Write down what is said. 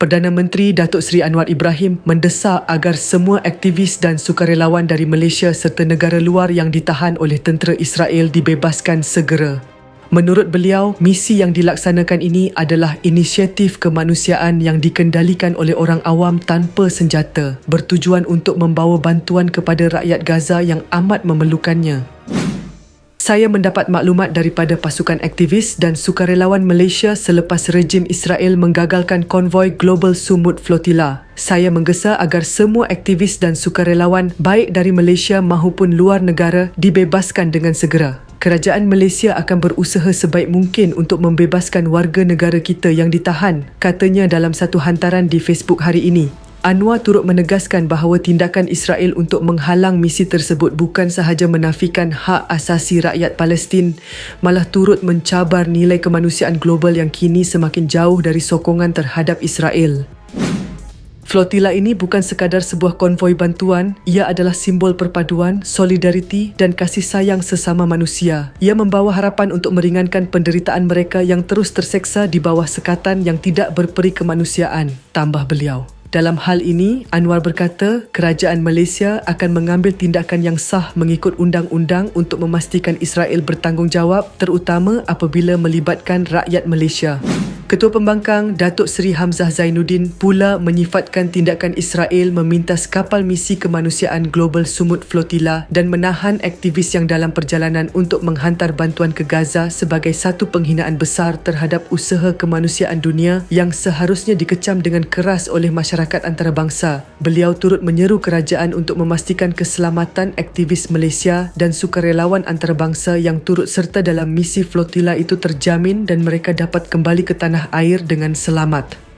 Perdana Menteri Datuk Seri Anwar Ibrahim mendesak agar semua aktivis dan sukarelawan dari Malaysia serta negara luar yang ditahan oleh tentera Israel dibebaskan segera. Menurut beliau, misi yang dilaksanakan ini adalah inisiatif kemanusiaan yang dikendalikan oleh orang awam tanpa senjata, bertujuan untuk membawa bantuan kepada rakyat Gaza yang amat memerlukannya. Saya mendapat maklumat daripada pasukan aktivis dan sukarelawan Malaysia selepas rejim Israel menggagalkan konvoi Global Sumut Flotilla. Saya menggesa agar semua aktivis dan sukarelawan baik dari Malaysia maupun luar negara dibebaskan dengan segera. Kerajaan Malaysia akan berusaha sebaik mungkin untuk membebaskan warga negara kita yang ditahan, katanya dalam satu hantaran di Facebook hari ini. Anwar turut menegaskan bahawa tindakan Israel untuk menghalang misi tersebut bukan sahaja menafikan hak asasi rakyat Palestin, malah turut mencabar nilai kemanusiaan global yang kini semakin jauh dari sokongan terhadap Israel. Flotila ini bukan sekadar sebuah konvoi bantuan, ia adalah simbol perpaduan, solidariti dan kasih sayang sesama manusia. Ia membawa harapan untuk meringankan penderitaan mereka yang terus terseksa di bawah sekatan yang tidak berperi kemanusiaan, tambah beliau. Dalam hal ini, Anwar berkata kerajaan Malaysia akan mengambil tindakan yang sah mengikut undang-undang untuk memastikan Israel bertanggungjawab terutama apabila melibatkan rakyat Malaysia. Ketua Pembangkang Datuk Seri Hamzah Zainuddin pula menyifatkan tindakan Israel memintas kapal misi kemanusiaan Global Sumut Flotilla dan menahan aktivis yang dalam perjalanan untuk menghantar bantuan ke Gaza sebagai satu penghinaan besar terhadap usaha kemanusiaan dunia yang seharusnya dikecam dengan keras oleh masyarakat antarabangsa. Beliau turut menyeru kerajaan untuk memastikan keselamatan aktivis Malaysia dan sukarelawan antarabangsa yang turut serta dalam misi flotilla itu terjamin dan mereka dapat kembali ke tanah air dengan selamat.